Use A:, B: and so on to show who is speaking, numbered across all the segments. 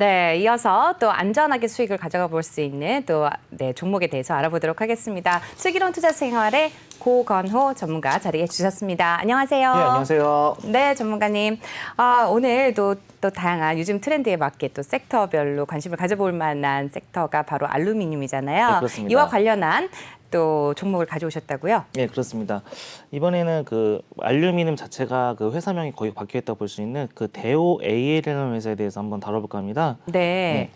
A: 네, 이어서 또 안전하게 수익을 가져가 볼 수 있는 또 네, 종목에 대해서 알아보도록 하겠습니다. 슬기로운 투자 생활의 고건호 전문가 자리해 주셨습니다. 안녕하세요.
B: 네, 안녕하세요.
A: 네, 전문가님. 아, 오늘도 또 다양한 요즘 트렌드에 맞게 또 섹터별로 관심을 가져볼 만한 섹터가 바로 알루미늄이잖아요.
B: 네, 그렇습니다.
A: 이와 관련한 또 종목을 가져오셨다고요?
B: 네, 그렇습니다. 이번에는 그 알루미늄 자체가 그 회사명이 거의 바뀌었다고 볼 수 있는 그 데오 AL이라는 회사에 대해서 한번 다뤄볼까 합니다.
A: 네.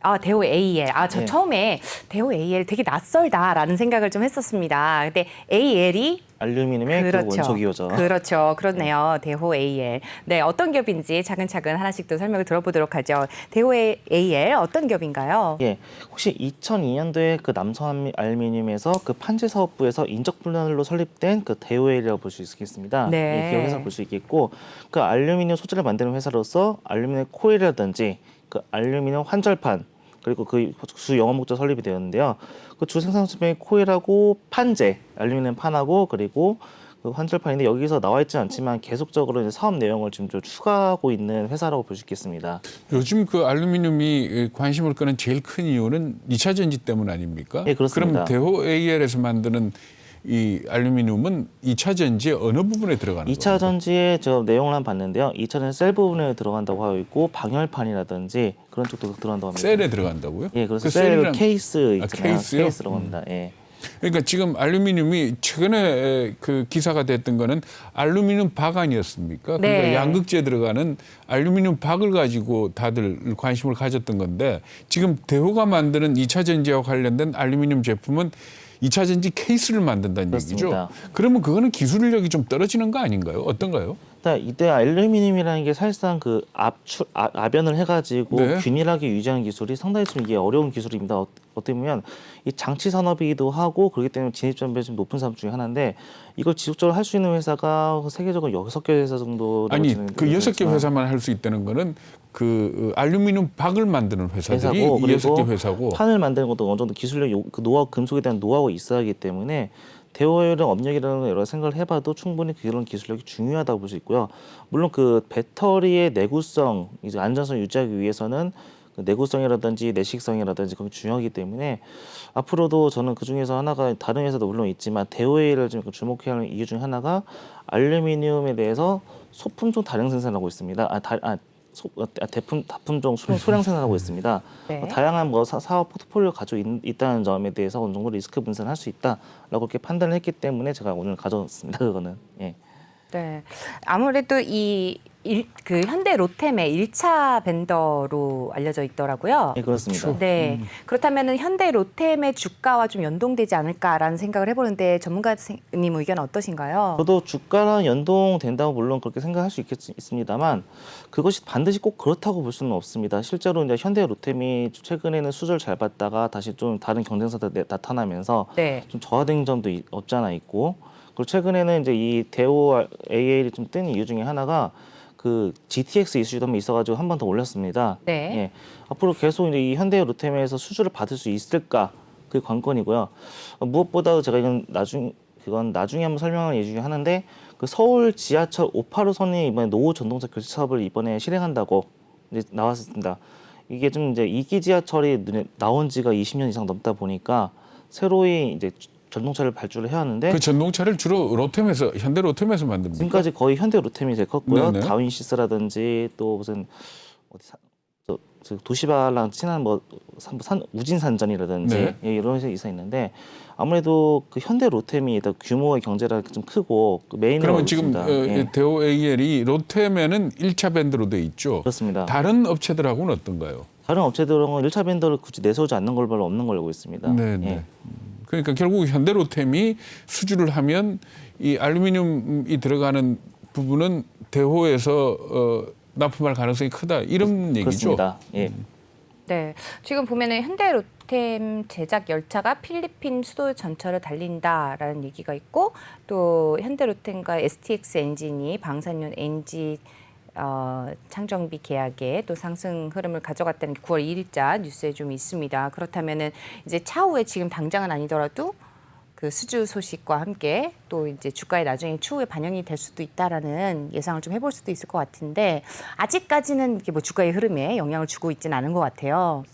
A: 아, 데오 AL. 아, 저
B: 네.
A: 처음에 데오 AL 되게 낯설다라는 생각을 좀 했었습니다. 근데 AL이
B: 알루미늄의 그 원소기호죠.
A: 그렇죠. 그렇네요. 대호 AL. 네, 어떤 기업인지 차근차근 하나씩 또 설명을 들어보도록 하죠. 대호 AL 어떤 기업인가요?
B: 예, 혹시 2002년도에 그 남성 알루미늄에서 그 판재 사업부에서 인적 분할로 설립된 그 데오엘이라고 볼 수 있겠습니다.
A: 네.
B: 이 기업 회사 볼수 있겠고 그 알루미늄 소재를 만드는 회사로서 알루미늄 코일이라든지 그 알루미늄 환절판 그리고 그 주 영업 목적 설립이 되었는데요. 그 주 생산 수명이 코일하고 판재, 알루미늄 판하고 그리고 그 환절판인데 여기서 나와 있지 않지만 계속적으로 이제 사업 내용을 지금 좀 추가하고 있는 회사라고 볼 수 있겠습니다.
C: 요즘 그 알루미늄이 관심을 끄는 제일 큰 이유는 2차 전지 때문 아닙니까?
B: 예, 그렇습니다.
C: 그럼 대호 AL에서 만드는 이 알루미늄은 2차 전지의 어느 부분에 들어가는
B: 이차
C: 겁니까?
B: 전지의 저 내용을 한번 봤는데요. 2차 전지 셀 부분에 들어간다고 하고 있고 방열판이라든지 그런 쪽도 들어간다고 합니다.
C: 셀에 들어간다고요?
B: 예, 그래서
C: 그
B: 셀
C: 셀이란-
B: 케이스
C: 아,
B: 있잖아요.
C: 케이스요?
B: 케이스라고 합니다. 예.
C: 그러니까 지금 알루미늄이 최근에 그 기사가 됐던 거는 알루미늄 박 아니었습니까?
A: 네.
C: 그러니까 양극재에 들어가는 알루미늄 박을 가지고 다들 관심을 가졌던 건데 지금 대호가 만드는 2차 전지와 관련된 알루미늄 제품은 2차 전지 케이스를 만든다는
B: 그렇습니다.
C: 얘기죠. 그러면 그거는 기술력이 좀 떨어지는 거 아닌가요? 어떤가요?
B: 일단 이때 알루미늄이라는 게 사실상 그 압출 아, 압연을 해가지고
C: 네.
B: 균일하게 유지하는 기술이 상당히 좀 이게 어려운 기술입니다. 어, 어떻게 보면 이 장치 산업이기도 하고 그렇기 때문에 진입 장벽이 좀 높은 산업 중에 하나인데 이걸 지속적으로 할 수 있는 회사가 세계적으로 여섯 개 회사 정도
C: 아니 그 여섯 개
B: 회사만
C: 할 수 있다는 거는 그 알루미늄 박을 만드는 회사들이
B: 회사고
C: 여섯 개 회사고
B: 판을 만드는 것도 어느 정도 기술력, 요- 그 노하우, 금속에 대한 노하우가 있어야 하기 때문에 대오열의 업력이라는 걸 여러 생각을 해봐도 충분히 그런 기술력이 중요하다고 볼 수 있고요. 물론 그 배터리의 내구성, 이제 안전성 유지하기 위해서는 그 내구성이라든지 내식성이라든지 그게 중요하기 때문에 앞으로도 저는 그 중에서 하나가 다른 회사도 물론 있지만 대오열을 좀 주목해야 하는 이유 중 하나가 알루미늄에 대해서 소품 종 다량 생산하고 있습니다. 아, 다, 아, 소, 아, 대품 다품종 소량, 소량 생산하고 있습니다.
A: 네.
B: 뭐 다양한 뭐 사, 사업 포트폴리오 가지고 있, 다는 점에 대해서 어느 정도 리스크 분산을 할수 있다라고 이렇게 판단을 했기 때문에 제가 오늘 가져왔습니다. 그거는 예.
A: 네. 아무래도 이 일, 그 현대 로템의 일차 벤더로 알려져 있더라고요.
B: 예, 그렇습니다.
A: 네. 그렇다면 현대 로템의 주가와 좀 연동되지 않을까라는 생각을 해보는데 전문가님 의견 어떠신가요?
B: 저도 주가랑 연동된다고 물론 그렇게 생각할 수 있겠, 있습니다만 그것이 반드시 꼭 그렇다고 볼 수는 없습니다. 실제로 이제 현대 로템이 최근에는 수주를 잘 받다가 다시 좀 다른 경쟁사들 내- 나타나면서
A: 네.
B: 좀 저하된 점도 이- 없지 않아 있고 그리고 최근에는 이제 이 대오 AL이 좀 뜬 이유 중에 하나가 그 GTX 이슈도 한번 있어가지고 한 번 더 올렸습니다.
A: 네.
B: 예. 앞으로 계속 이제 이 현대 로템에서 수주를 받을 수 있을까 그 관건이고요. 어, 무엇보다도 제가 이건 나중 그건 나중에 한번 설명할 예정이 하는데 그 서울 지하철 585선이 이번에 노후 전동차 교체 사업을 이번에 실행한다고 이제 나왔습니다. 이게 좀 이제 이기 지하철이 눈에 나온 지가 20년 이상 넘다 보니까 새로이 이제 전동차를 발주를 해야 하는데
C: 그 전동차를 주로 로템에서 현대 로템에서 만듭니까?
B: 지금까지 거의 현대 로템이 제일 컸고요.
C: 네네.
B: 다윈시스라든지 또 무슨 어디 사, 저, 저 도시바랑 친한 뭐 산, 산 우진산전이라든지
C: 네.
B: 예, 이런 회사 있는데 아무래도 그 현대 로템이 더 규모의 경제가 좀 크고 그 메인으로
C: 그러면 지금
B: 있습니다.
C: 어,
B: 예,
C: 대호 AL이 로템에는 1차 밴드로 돼 있죠.
B: 그렇습니다.
C: 다른 업체들하고는 어떤가요?
B: 다른 업체들은 1차 밴더를 굳이 내세우지 않는 걸 별로 없는 걸로 알고 있습니다.
C: 네, 네.
B: 예.
C: 그러니까 결국 현대 로템이 수주를 하면 이 알루미늄이 들어가는 부분은 대호에서 어, 납품할 가능성이 크다 이런 얘기죠.
B: 그렇습니다. 예.
A: 네. 지금 보면은 현대 로템 제작 열차가 필리핀 수도 전철을 달린다라는 얘기가 있고 또 현대 로템과 STX 엔진이 방산용 엔진 어, 창정비 계약에 또 상승 흐름을 가져갔다는 게 9월 2일자 뉴스에 좀 있습니다. 그렇다면은 이제 차후에 지금 당장은 아니더라도 그 수주 소식과 함께 또 이제 주가에 나중에 추후에 반영이 될 수도 있다라는 예상을 좀 해볼 수도 있을 것 같은데 아직까지는 이게 뭐 주가의 흐름에 영향을 주고 있지는 않은 것 같아요.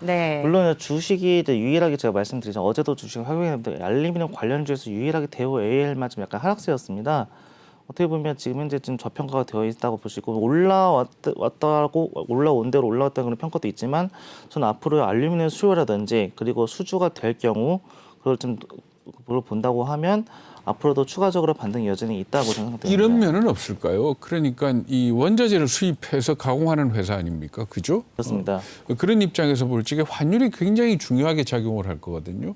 A: 네.
B: 물론 주식이 유일하게 제가 말씀드리죠. 어제도 주식 확인했는데 알루미늄 관련주에서 유일하게 대우 AL만 좀 약간 하락세였습니다. 어떻게 보면 지금 현재 좀 저평가가 되어 있다고 보시고 올라왔다고 올라온 대로 올라왔다는 그런 평가도 있지만 저는 앞으로 알루미늄 수요라든지 그리고 수주가 될 경우 그걸 좀 그걸 본다고 하면 앞으로도 추가적으로 반등이 여전히 있다고 생각됩니다.
C: 이런 면은 없을까요? 그러니까 이 원자재를 수입해서 가공하는 회사 아닙니까? 그죠?
B: 그렇습니다.
C: 어, 그런 입장에서 볼 적에 환율이 굉장히 중요하게 작용을 할 거거든요.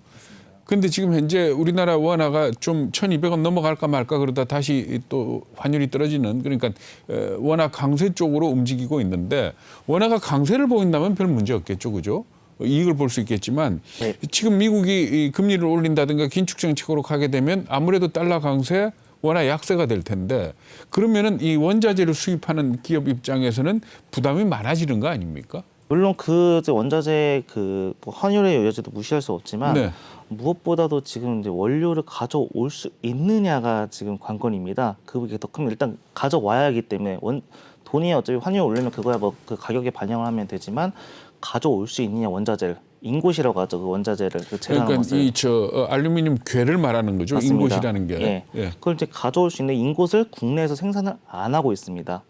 C: 근데 지금 현재 우리나라 원화가 좀 1,200원 넘어갈까 말까 그러다 다시 또 환율이 떨어지는 그러니까 에, 원화 강세 쪽으로 움직이고 있는데 원화가 강세를 보인다면 별 문제 없겠죠. 그죠? 이익을 볼 수 있겠지만
B: 네.
C: 지금 미국이 이 금리를 올린다든가 긴축 정책으로 가게 되면 아무래도 달러 강세 원화 약세가 될 텐데 그러면은 이 원자재를 수입하는 기업 입장에서는 부담이 많아지는 거 아닙니까?
B: 물론 그 원자재 그뭐 환율의 여지도 무시할 수 없지만
C: 네.
B: 무엇보다도 지금 이제 원료를 가져올 수 있느냐가 지금 관건입니다. 그게 더 큽니다. 일단 가져와야 하기 때문에 원 돈이 어차피 환율 올리면 그거야 뭐 그 가격에 반영을 하면 되지만 가져올 수 있느냐 원자재를 인곳이라고 하죠 그 원자재를 그
C: 그러니까
B: 것을
C: 이저 어, 알루미늄 괴를 말하는 거죠.
B: 맞습니다.
C: 인곳이라는 게.
B: 예.
C: 예.
B: 그걸 이제 가져올 수 있는 인곳을 국내에서 생산을 안 하고 있습니다.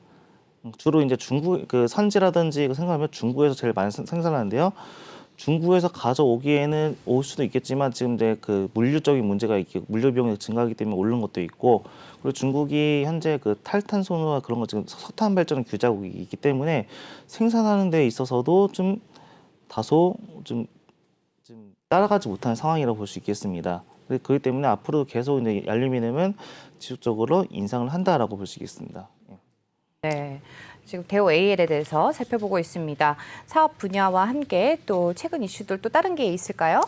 B: 주로 이제 중국 그 선지라든지 그 생각하면 중국에서 제일 많이 생- 생산하는데요. 중국에서 가져오기에는 올 수도 있겠지만 지금 이제 그 물류적인 문제가 있고 물류 비용이 증가하기 때문에 오른 것도 있고 그리고 중국이 현재 그 탈탄소나 그런 거 지금 석탄 발전 규제국이기 때문에 생산하는 데 있어서도 좀 다소 좀, 좀 따라가지 못하는 상황이라고 볼 수 있겠습니다. 그렇기 때문에 앞으로도 계속 이제 알루미늄은 지속적으로 인상을 한다라고 볼 수 있겠습니다. 예.
A: 네. 지금 대우 AL에 대해서 살펴보고 있습니다. 사업 분야와 함께 또 최근 이슈들 또 다른 게 있을까요?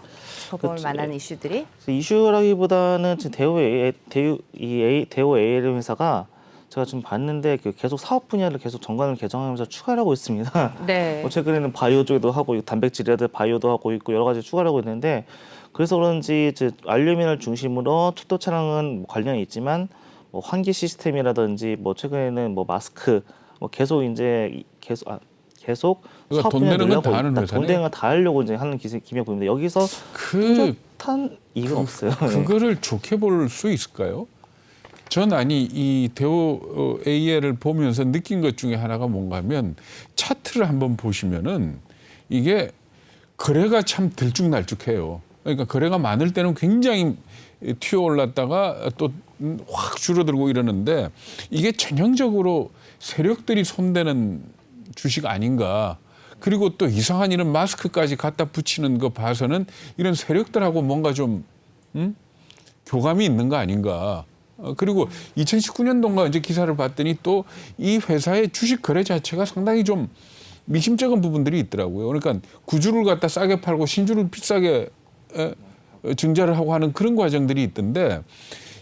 A: 짚어볼. 만한 이슈들이.
B: 그래서 이슈라기보다는 지금 대우 A, 대우 이 A, 대우 AL 회사가 제가 좀 봤는데 그 계속 사업 분야를 계속 정관을 개정하면서 추가를 하고 있습니다.
A: 네.
B: 뭐 최근에는 바이오 쪽에도 하고 단백질이라든 바이오도 하고 있고 여러 가지 추가를 하고 있는데 그래서 그런지 이제 알루미늄을 중심으로 철도 차량은 뭐 관련이 있지만 뭐 환기 시스템이라든지 뭐 최근에는 뭐 마스크 뭐 계속 이제 이- 계속 아, 계속
C: 그러니까 돈 되는 건다 하는. 회사네.
B: 돈 되는 거다 하려고 이제 하는 기세 기미가 보입니다. 여기서 그탄 이익은 없어요. 네.
C: 그거를 좋게 볼 수 있을까요? 전 아니 이 대우 어, AL을 보면서 느낀 것 중에 하나가 뭔가 하면 차트를 한번 보시면은 이게 거래가 참 들쭉날쭉해요. 그러니까 거래가 많을 때는 굉장히 튀어 올랐다가 또 확 줄어들고 이러는데 이게 전형적으로 세력들이 손대는 주식 아닌가. 그리고 또 이상한 이런 마스크까지 갖다 붙이는 거 봐서는 이런 세력들하고 뭔가 좀 음? 교감이 있는 거 아닌가. 어, 그리고 2019년도인가 이제 기사를 봤더니 또 이 회사의 주식 거래 자체가 상당히 좀 미심쩍은 부분들이 있더라고요. 그러니까 구주를 갖다 싸게 팔고 신주를 비싸게 에, 어, 증자를 하고 하는 그런 과정들이 있던데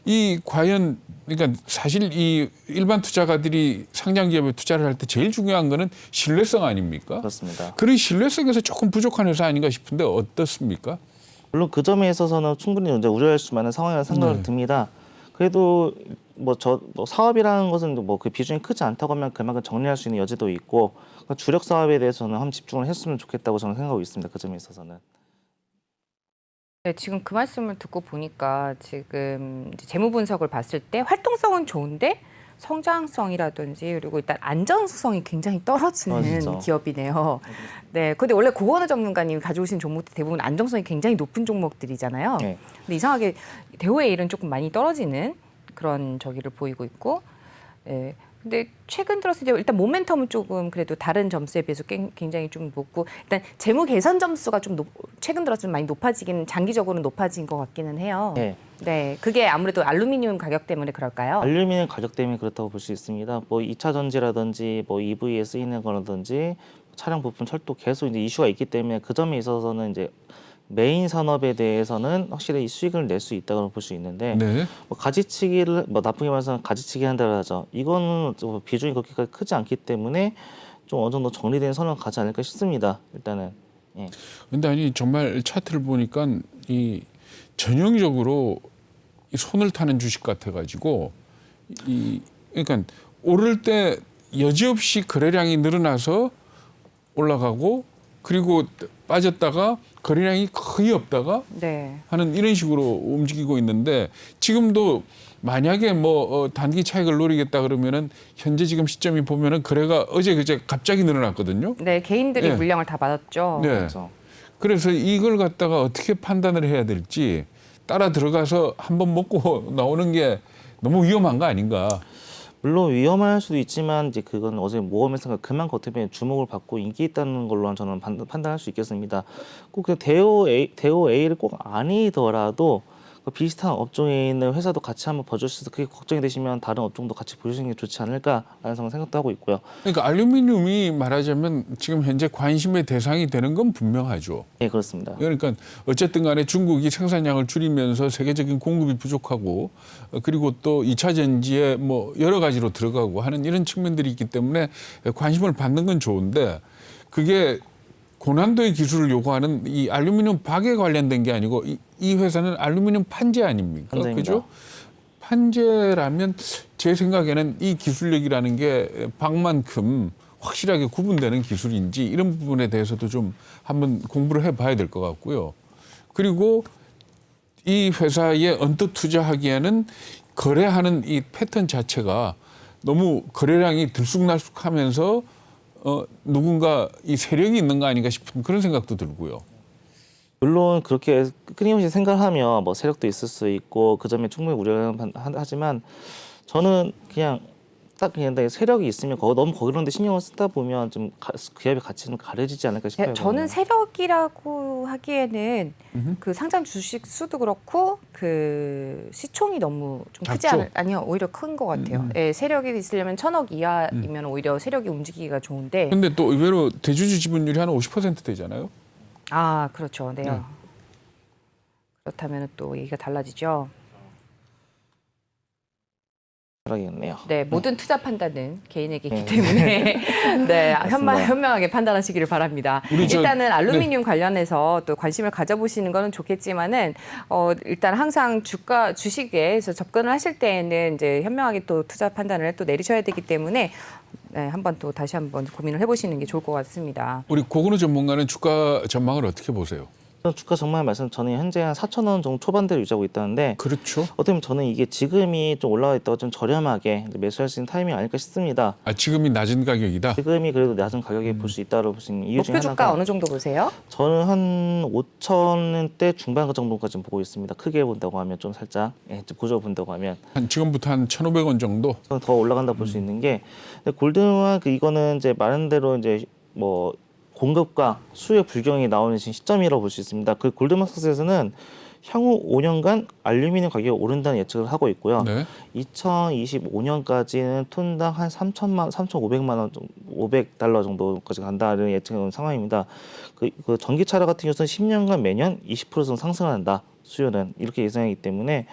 C: 이 과연 그러니까 사실 이 일반 투자가들이 상장 기업에 투자를 할 때 제일 중요한 거는 신뢰성 아닙니까?
B: 그렇습니다.
C: 그런 신뢰성에서 조금 부족한 회사 아닌가 싶은데 어떻습니까?
B: 물론 그 점에 있어서는 충분히 이제 우려할 수만한 상황이라는 생각을
C: 네.
B: 듭니다. 그래도 뭐저 뭐 사업이라는 것은 뭐 그 비중이 크지 않다고 하면 그만큼 정리할 수 있는 여지도 있고 그러니까 주력 사업에 대해서는 한번 집중을 했으면 좋겠다고 저는 생각하고 있습니다. 그 점에 있어서는.
A: 네, 지금 그 말씀을 듣고 보니까 지금 재무 분석을 봤을 때 활동성은 좋은데 성장성이라든지 그리고 일단 안전성이 굉장히
B: 아,
A: 떨어지는
B: 진짜.
A: 기업이네요. 네, 근데 원래 고건우 전문가님이 가져오신 종목들 대부분 안정성이 굉장히 높은 종목들이잖아요.
B: 네.
A: 근데 이상하게 대우의 일은 조금 많이 떨어지는 그런 저기를 보이고 있고, 예. 근데 최근 들어서 이제 일단 모멘텀은 조금 그래도 다른 점수에 비해서 꽤- 굉장히 좀 높고 일단 재무 개선 점수가 좀 높, 최근 들어서 좀 많이 높아지긴 장기적으로는 높아진 것 같기는 해요.
B: 네.
A: 네, 그게 아무래도 알루미늄 가격 때문에 그럴까요?
B: 알루미늄 가격 때문에 그렇다고 볼 수 있습니다. 뭐 2차 전지라든지 뭐 EV에 쓰이는 거라든지 차량 부품 철도 계속 이제 이슈가 있기 때문에 그 점에 있어서는 이제 메인 산업에 대해서는 확실히 이 수익을 낼 수 있다고 볼 수 있는데
C: 네.
B: 뭐 가지치기를 뭐 나쁘게 말해서 가지치기 한다고 하죠. 이거는 좀 비중이 그렇게 크지 않기 때문에 좀 어느 정도 정리된 선을 가지 않을까 싶습니다. 일단은 예.
C: 근데 아니 정말 차트를 보니까 이 전형적으로 이 손을 타는 주식 같아 가지고 이 그러니까 오를 때 여지없이 거래량이 늘어나서 올라가고 그리고 빠졌다가 거래량이 거의 없다가
A: 네.
C: 하는 이런 식으로 움직이고 있는데 지금도 만약에 뭐 어, 단기 차익을 노리겠다 그러면은 현재 지금 시점이 보면은 거래가 어제 그제 갑자기 늘어났거든요.
A: 네, 개인들이
C: 네.
A: 물량을 다 받았죠.
C: 네.
B: 그렇죠.
C: 그래서 이걸 갖다가 어떻게 판단을 해야 될지 따라 들어가서 한번 먹고 나오는 게 너무 위험한 거 아닌가.
B: 물론 위험할 수도 있지만 이제 그건 어제 모험에서가 그만 겉으면 주목을 받고 인기 있다는 걸로 저는 판- 판단할 수 있겠습니다. 꼭 그 대오 A, 대오 A를 꼭 아니더라도 그 비슷한 업종에 있는 회사도 같이 한번 봐주셔서 그게 걱정이 되시면 다른 업종도 같이 보시는 게 좋지 않을까라는 생각도 하고 있고요.
C: 그러니까 알루미늄이 말하자면 지금 현재 관심의 대상이 되는 건 분명하죠.
B: 네 그렇습니다.
C: 그러니까 어쨌든 간에 중국이 생산량을 줄이면서 세계적인 공급이 부족하고 어, 그리고 또 이차 전지에 뭐 여러 가지로 들어가고 하는 이런 측면들이 있기 때문에 관심을 받는 건 좋은데 그게 고난도의 기술을 요구하는 이 알루미늄 박에 관련된 게 아니고 이, 이 회사는 알루미늄 판재 아닙니까?
B: 판재입니다.
C: 그죠? 판재라면 제 생각에는 이 기술력이라는 게 박만큼 확실하게 구분되는 기술인지 이런 부분에 대해서도 좀 한번 공부를 해봐야 될 것 같고요. 그리고 이 회사에 언뜻 투자하기에는 거래하는 이 패턴 자체가 너무 거래량이 들쑥날쑥하면서 어, 누군가 이 세력이 있는 거 아닌가 싶은 그런 생각도 들고요.
B: 물론 그렇게 끊임없이 생각하면 뭐 세력도 있을 수 있고 그 점에 충분히 우려는 한- 하지만 저는 그냥 딱 그냥 내 세력이 있으면 거 너무 거기런데 신경을 쓰다 보면 좀 가, 기업의 가치는 가려지지 않을까 싶어요.
A: 네, 저는. 세력이라고 하기에는
C: 음흠.
A: 그 상장 주식 수도 그렇고 그 시총이 너무 좀 크지? 않을 아니요 오히려 큰 것 같아요.
C: 음.
A: 예, 세력이 있으려면 천억 이하이면 오히려 세력이 움직이기가 좋은데
C: 근데 또 의외로 대주주 지분율이 한 50% 되잖아요.
A: 아 그렇죠, 네요.
C: 네.
A: 그렇다면 또 얘기가 달라지죠.
B: 생각이겠네요.
A: 네, 모든 투자 판단은 개인에게 있기
B: 네.
A: 때문에 네, 현명,
B: 맞습니다.
A: 현명하게 판단하시기를 바랍니다.
C: 우리 저- 네.
A: 일단은 알루미늄 관련해서 또 관심을 가져보시는 거는 좋겠지만은 어, 일단 항상 주가 주식에서 접근을 하실 때에는 이제 현명하게 또 투자 판단을 또 내리셔야 되기 때문에 네, 한번 또 다시 한번 고민을 해보시는 게 좋을 것 같습니다.
C: 우리 고근우 전문가는 주가 전망을 어떻게 보세요?
B: 주가 정말 말씀 저는 현재 한 4천 원 정도 초반대로 유지하고 있다는데
C: 그렇죠.
B: 어떻게 보면 저는 이게 지금이 좀 올라가 있다가 좀 저렴하게 매수할 수 있는 타이밍이 아닐까 싶습니다.
C: 아, 지금이 낮은 가격이다.
B: 지금이 그래도 낮은 가격에 볼 수 있다고 볼 수 있는 이유 중에
A: 목표 주가
B: 하나가
A: 어느 정도 보세요?
B: 저는 한 5천 원대 중반 그 정도까지 보고 있습니다. 크게 본다고 하면 좀 살짝 예, 좀 구조 본다고 하면
C: 한 지금부터 한 1,500원 정도.
B: 저는 더 올라간다 볼 수 있는 게 근데 골든와 그 이거는 이제 말한 대로 이제 뭐 공급과 수요 불경이 나오는 지금 시점이라고 볼 수 있습니다. 그 골드만삭스에서는 향후 5년간 알루미늄 가격이 오른다는 예측을 하고 있고요.
C: 네.
B: 2025년까지는 톤당 한 3천만, 3,500만 원, 정도, 500달러 정도까지 간다는 예측은 상황입니다. 그, 그 전기차량 같은 경우는 10년간 매년 20% 정도 상승한다. 수요는 이렇게 예상이기 때문에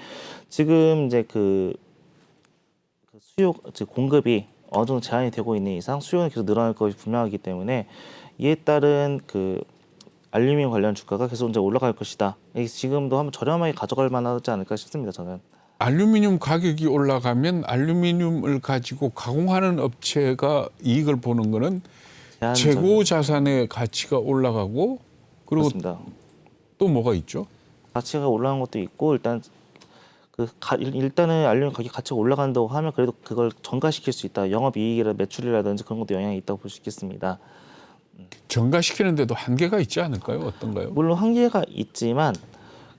B: 지금 이제 그, 그 수요, 즉 공급이 어느 정도 제한이 되고 있는 이상 수요는 계속 늘어날 것이 분명하기 때문에 이에 따른 그 알루미늄 관련 주가가 계속 이제 올라갈 것이다. 지금도 한번 저렴하게 가져갈 만하지 않을까 싶습니다. 저는.
C: 알루미늄 가격이 올라가면 알루미늄을 가지고 가공하는 업체가 이익을 보는 거는
B: 제한적인-
C: 재고 자산의 가치가 올라가고 그리고
B: 그렇습니다.
C: 또 뭐가 있죠?
B: 가치가 올라간 것도 있고 일단 그 가, 일- 일단은 알루미늄 가격 가치가 올라간다고 하면 그래도 그걸 전가시킬 수 있다. 영업 이익이라 매출이라든지 그런 것도 영향이 있다고 볼 수 있겠습니다.
C: 정가시키는데도 한계가 있지 않을까요? 어떤가요?
B: 물론 한계가 있지만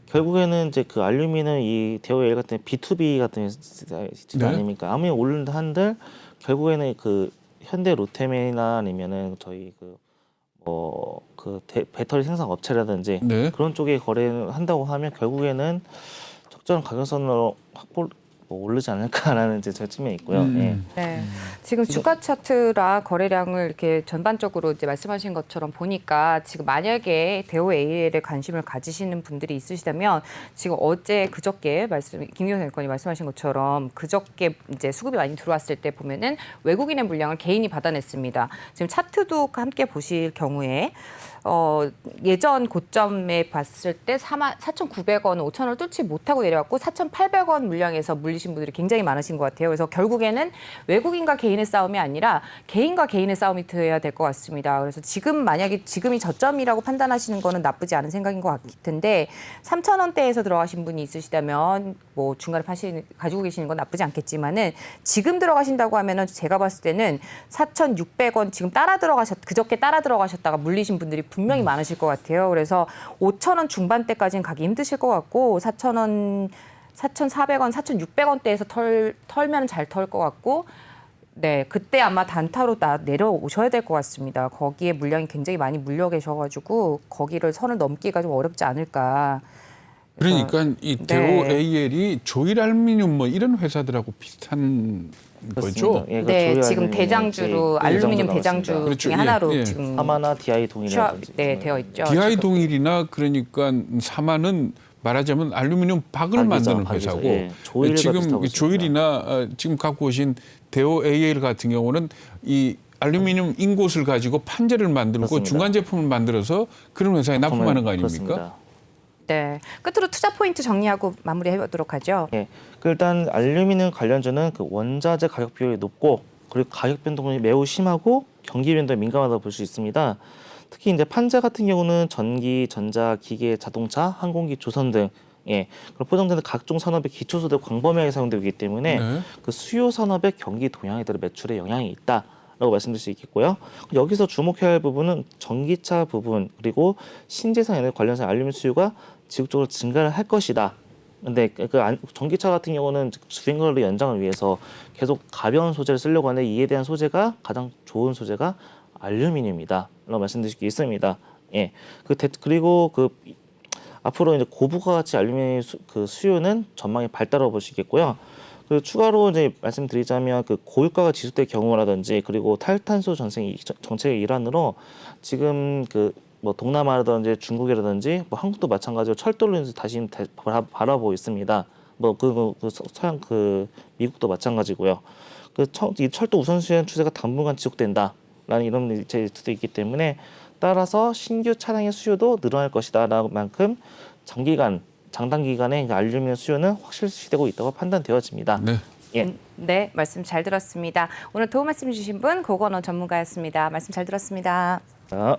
B: 결국에는 이제 그 알루미늄 이 대오엘 같은 B2B 같은 시대
C: 네.
B: 아닙니까? 아무리 오른다 한들 결국에는 그 현대 로템이나 아니면은 저희 그 뭐그 배터리 생산 업체라든지
C: 네.
B: 그런 쪽에 거래를 한다고 하면 결국에는 적절한 가격선으로 확보 뭐 오르지 않을까라는 이제 제 측면이 있고요.
C: 음.
B: 예.
A: 네. 지금 주가 차트라 거래량을 이렇게 전반적으로 이제 말씀하신 것처럼 보니까 지금 만약에 대우 AL에 관심을 가지시는 분들이 있으시다면 지금 어제 그저께 말씀 김기현 의원이 말씀하신 것처럼 그저께 이제 수급이 많이 들어왔을 때 보면은 외국인의 물량을 개인이 받아냈습니다. 지금 차트도 함께 보실 경우에 어, 예전 고점에 봤을 때 4만 4,900원, 5,000원을 뚫지 못하고 내려왔고 4,800원 물량에서 물리 신 분들이 굉장히 많으신 것 같아요. 그래서 결국에는 외국인과 개인의 싸움이 아니라 개인과 개인의 싸움이 되어야 될 것 같습니다. 그래서 지금 만약에 지금이 저점이라고 판단하시는 거는 나쁘지 않은 생각인 것 같은데 3,000원대에서 들어가신 분이 있으시다면 뭐 중간에 파시 가지고 계시는 건 나쁘지 않겠지만은 지금 들어가신다고 하면은 제가 봤을 때는 4,600원 지금 따라 들어가셨 그저께 따라 들어가셨다가 물리신 분들이 분명히 많으실 것 같아요. 그래서 5,000원 중반대까지는 가기 힘드실 것 같고 4,000원 4,400원, 4,600원대에서 털 털면 잘 털 것 같고 네, 그때 아마 단타로 나 내려오셔야 될 것 같습니다. 거기에 물량이 굉장히 많이 물려 계셔가지고 거기를 선을 넘기가 좀 어렵지 않을까. 그래서-
C: 그러니까 이
A: 네.
C: 대우 AL이 조일 알루미늄 뭐 이런 회사들하고 비슷한.
B: 그렇습니다. 예, 그
A: 네, 지금
B: 알루미늄,
A: 대장주로
B: 예,
A: 알루미늄
B: 대장주로
A: 대장주
B: 나왔습니다.
C: 그렇죠.
A: 중에
C: 예,
A: 하나로
C: 예.
A: 지금
B: 하마나 DI 동이라든지
A: 네, 되어 있죠.
C: DI
A: 지금.
C: 동일이나 그러니까 사마는 말하자면 알루미늄 박을
B: 박이죠,
C: 만드는
B: 박이죠.
C: 회사고
B: 예,
C: 지금
B: 비슷하고
C: 조일이나 어, 지금 갖고 오신 대우 AL 같은 경우는 이 알루미늄 인곳을 가지고 판재를 만들고
B: 그렇습니다.
C: 중간 제품을 만들어서 그런 회사에 납품하는 거 아닙니까?
B: 그렇습니다.
A: 네, 끝으로 투자 포인트 정리하고 마무리해 보도록 하죠.
B: 예, 그 일단 알루미늄 관련주는 그 원자재 가격 비율이 높고 그리고 가격 변동이 매우 심하고 경기 변동에 민감하다고 볼 수 있습니다. 특히 이제 판재 같은 경우는 전기, 전자, 기계, 자동차, 항공기, 조선 등 예, 그리고 포장되는 각종 산업의 기초소재 광범위하게 사용되기 때문에
C: 네.
B: 그 수요 산업의 경기 동향에 따라 매출에 영향이 있다 라고 말씀드릴 수 있겠고요. 여기서 주목해야 할 부분은 전기차 부분 그리고 신재생 에너지 관련해서 알루미늄 수요가 지속적으로 증가를 할 것이다. 근데 그- 그 안- 전기차 같은 경우는 주행거리 연장을 위해서 계속 가벼운 소재를 쓰려고 하는데 이에 대한 소재가 가장 좋은 소재가 알루미늄이다 라고 말씀드릴 수 있습니다. 예. 그 대- 그리고 그 앞으로 이제 고부가 가치 알루미늄 수, 그 수요는 전망이 수 있겠고요. 그 추가로 이제 말씀드리자면 그 고유가가 지속될 경우라든지 그리고 탈탄소 전생 정책의 일환으로 지금 그 뭐 동남아라든지 중국이라든지 뭐 한국도 마찬가지로 철도로 인해서 다시 바라, 바라보고 있습니다. 뭐그 그, 그 서- 서양 그 미국도 마찬가지고요. 그 철, 이 철도 우선시행 추세가 당분간 지속된다라는 이런 제수도 있기 때문에 따라서 신규 차량의 수요도 늘어날 것이다라는 만큼 장기간 장단 기간에 알루미늄 수요는 확실시되고 있다고 판단되어집니다.
C: 네.
B: 예.
A: 음, 네, 말씀 잘 들었습니다. 오늘 도움 말씀 주신 분 고건원 전문가였습니다. 말씀 잘 들었습니다.
B: 자.